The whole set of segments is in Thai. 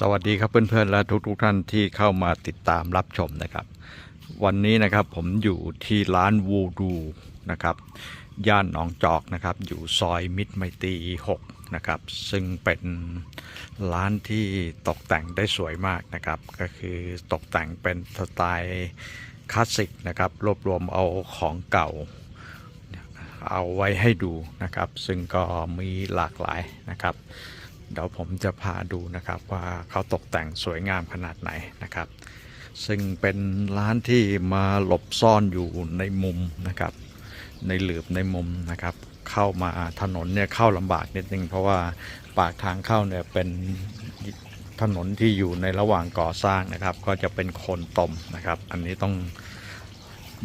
สวัสดีครับเพื่อนๆและทุกๆท่านที่เข้ามาติดตามรับชมนะครับ วันนี้นะครับผมอยู่ที่ร้านวูดูนะครับย่านหนองจอกนะครับอยู่ซอยมิตรไมตรี6นะครับซึ่งเป็นร้านที่ตกแต่งได้สวยมากนะครับ ก็คือตกแต่งเป็นสไตล์คลาสสิกนะครับรวบรวมเอาของเก่าเอาไว้ให้ดูนะครับ ซึ่งก็มีหลากหลายนะครับ เดี๋ยวผมจะพาดูนะครับว่าเขาตกแต่งสวยงามขนาดไหนนะครับ ซึ่งเป็นร้านที่มาหลบซ่อนอยู่ในมุมนะครับ ในหลืบในมุมนะครับ เข้ามาถนนเนี่ยเข้าลำบากนิดนึงเพราะว่าปากทางเข้าเนี่ยเป็นถนนที่อยู่ในระหว่างก่อสร้างนะครับ ก็จะเป็นโคลนตมนะครับ อันนี้ต้อง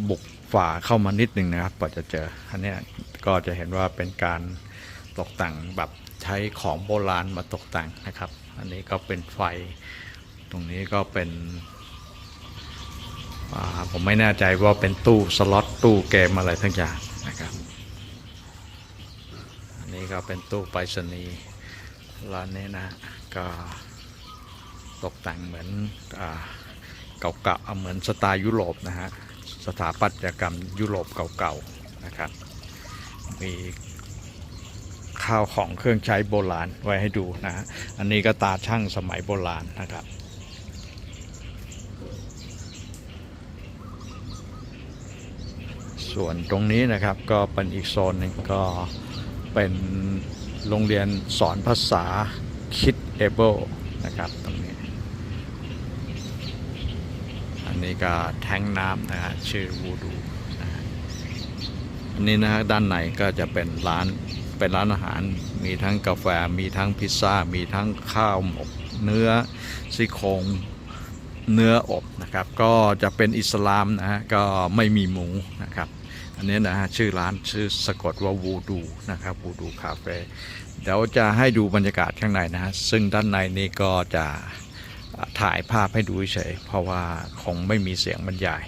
บุกฝ่าเข้ามานิดนึงนะครับกว่าจะเจออันนี้ก็จะเห็นว่าเป็นการ ตกแต่งแบบใช้ของโบราณมาตกแต่งนะครับ อันนี้ก็เป็นไฟ ตรงนี้ก็เป็นผมไม่แน่ใจว่าเป็นตู้สล็อตตู้เกมอะไรทั้งอย่างนะครับอันนี้ก็เป็นตู้ไปรษณีย์ร้านนี้นะก็ตกแต่งเหมือนอเก่าๆเหมือนสไตล์ยุโรปนะฮะสถาปัตยกรรมยุโรปเก่าๆนะครับมี ข้าวของเครื่องใช้โบราณไว้ให้ดูนะฮะอันนี้ก็ตาช่างสมัยโบราณนะครับส่วนตรงนี้นะครับก็เป็นอีกโซนหนึ่งก็เป็นโรงเรียนสอนภาษาคิดเอเบิลนะครับตรงนี้ อันนี้ก็แทงน้ำนะฮะชื่อวูดูนะอันนี้นะฮะด้านในก็จะเป็นร้าน เป็นร้านอาหาร มีทั้งกาแฟมีทั้งพิซซ่า มีทั้งข้าวหมกเนื้อซี่โครงเนื้ออบนะครับ ก็จะเป็นอิสลามนะฮะก็ไม่มีหมูนะครับ อันนี้นะฮะชื่อร้านชื่อสะกดว่าวูดูนะครับวูดูคาเฟ่เดี๋ยวจะให้ดูบรรยากาศข้างในนะฮะซึ่งด้านในนี้ก็จะถ่ายภาพให้ดูเฉยๆเพราะว่าคงไม่มีเสียงบรรยาย